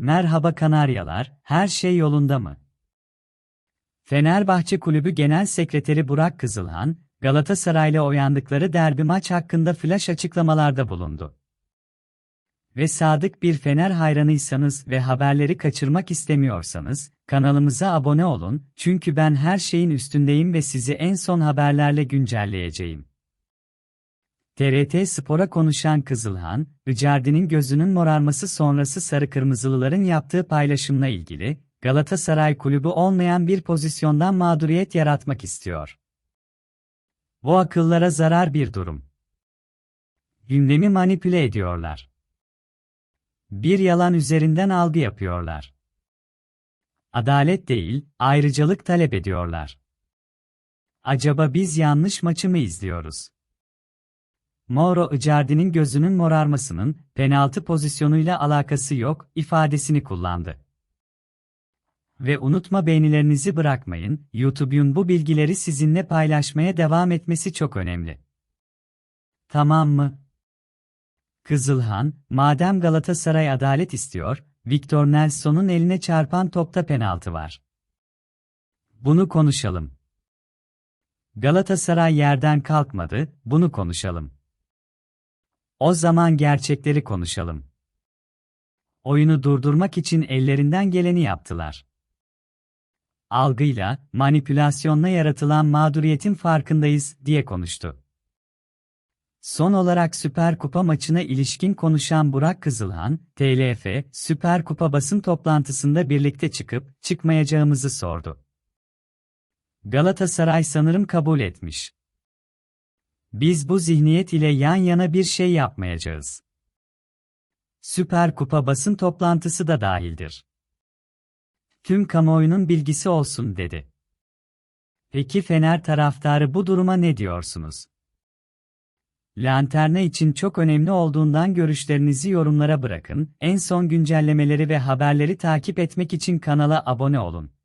Merhaba Kanaryalar, her şey yolunda mı? Fenerbahçe Kulübü Genel Sekreteri Burak Kızılhan, Galatasaray'la oyandıkları derbi maç hakkında flash açıklamalarda bulundu. Ve sadık bir Fener hayranıysanız ve haberleri kaçırmak istemiyorsanız, kanalımıza abone olun, çünkü ben her şeyin üstündeyim ve sizi en son haberlerle güncelleyeceğim. TRT Spor'a konuşan Kızılhan, Icardi'nin gözünün morarması sonrası sarı kırmızılıların yaptığı paylaşımla ilgili, Galatasaray kulübü olmayan bir pozisyondan mağduriyet yaratmak istiyor. Bu akıllara zarar bir durum. Gündemi manipüle ediyorlar. Bir yalan üzerinden algı yapıyorlar. Adalet değil, ayrıcalık talep ediyorlar. Acaba biz yanlış maçı mı izliyoruz? Mauro Icardi'nin gözünün morarmasının penaltı pozisyonuyla alakası yok ifadesini kullandı. Ve unutma beğenilerinizi bırakmayın, YouTube'un bu bilgileri sizinle paylaşmaya devam etmesi çok önemli. Tamam mı? Kızılhan, madem Galatasaray adalet istiyor, Victor Nelson'un eline çarpan topta penaltı var. Bunu konuşalım. Galatasaray yerden kalkmadı, bunu konuşalım. O zaman gerçekleri konuşalım. Oyunu durdurmak için ellerinden geleni yaptılar. Algıyla, manipülasyonla yaratılan mağduriyetin farkındayız, diye konuştu. Son olarak Süper Kupa maçına ilişkin konuşan Burak Kızılhan, TLF, Süper Kupa basın toplantısında birlikte çıkıp, çıkmayacağımızı sordu. Galatasaray sanırım kabul etmiş. Biz bu zihniyet ile yan yana bir şey yapmayacağız. Süper Kupa basın toplantısı da dahildir. Tüm kamuoyunun bilgisi olsun dedi. Peki Fener taraftarı bu duruma ne diyorsunuz? Lanterna için çok önemli olduğundan görüşlerinizi yorumlara bırakın. En son güncellemeleri ve haberleri takip etmek için kanala abone olun.